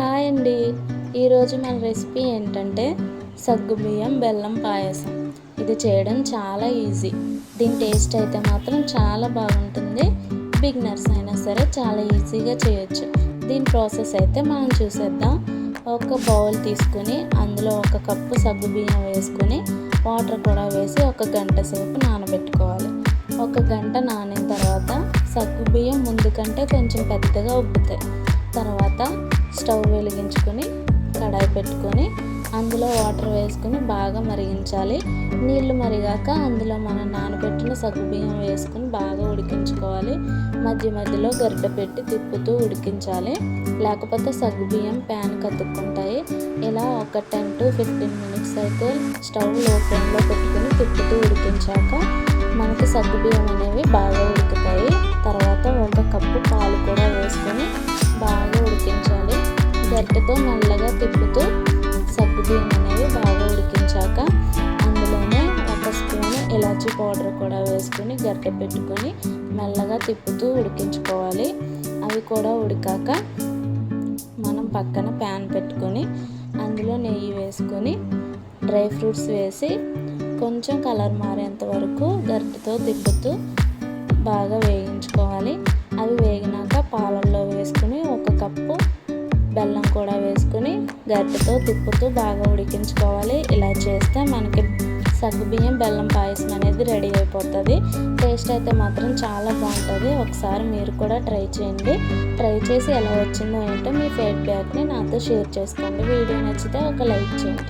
Hi అండి. ఈరోజు మన రెసిపీ ఏంటంటే సగ్గుబియ్యం బెల్లం పాయసం. ఇది చేయడం చాలా ఈజీ. దీని టేస్ట్ అయితే మాత్రం చాలా బాగుంటుంది. బిగినర్స్ అయినా సరే చాలా ఈజీగా చేయొచ్చు. దీని ప్రాసెస్ అయితే మనం చూసేద్దాం. ఒక బౌల్ తీసుకుని అందులో ఒక కప్పు సగ్గుబియ్యం వేసుకుని వాటర్ కూడా వేసి ఒక గంట సేపు నానబెట్టుకోవాలి. ఒక గంట నానిన తర్వాత సగ్గుబియ్యం ముందు కంటే కొంచెం పెద్దగా ఉబ్బుతాయి. తర్వాత స్టవ్ వెలిగించుకొని కడాయి పెట్టుకొని అందులో వాటర్ వేసుకొని బాగా మరిగించాలి. నీళ్ళు మరిగాక అందులో మనం నానబెట్టిన సగ్గుబియ్యం వేసుకొని బాగా ఉడికించుకోవాలి. మధ్య మధ్యలో గరిట పెట్టి తిప్పుతూ ఉడికించాలి. లేకపోతే సగ్గుబియ్యం ప్యాన్ కతుక్కుంటాయి ఇలా ఒక టెన్ టు ఫిఫ్టీన్ మినిట్స్ అయితే స్టవ్లో ఫ్లేమ్లో పెట్టుకొని తిప్పుతూ ఉడికించాక మనకి సగ్గుబియ్యం అనేవి బాగా ఉడికి గరిటెతో నల్లగా తిప్పుతూ సగ్గుబియ్యం అనేవి బాగా ఉడికించాక అందులోనే ఒక స్పూన్ ఇలాచీ పౌడర్ కూడా వేసుకొని గరిటె పెట్టుకొని మెల్లగా తిప్పుతూ ఉడికించుకోవాలి. అవి కూడా ఉడికాక మనం పక్కన ప్యాన్ పెట్టుకొని అందులో నెయ్యి వేసుకొని డ్రై ఫ్రూట్స్ వేసి కొంచెం కలర్ మారేంత వరకు గరిటెతో తిప్పుతూ బాగా వేయించుకోవాలి. బెల్లం కూడా వేసుకుని గరిటతో తిప్పుతూ బాగా ఉడికించుకోవాలి. ఇలా చేస్తే మనకి సగ్గుబియ్యం బెల్లం పాయసం అనేది రెడీ అయిపోతుంది. టేస్ట్ అయితే మాత్రం చాలా బాగుంటుంది. ఒకసారి మీరు కూడా ట్రై చేయండి. ట్రై చేసి ఎలా వచ్చిందో ఏంటో మీ ఫీడ్బ్యాక్ని నాతో షేర్ చేసుకోండి. వీడియో నచ్చితే ఒక లైక్ చేయండి.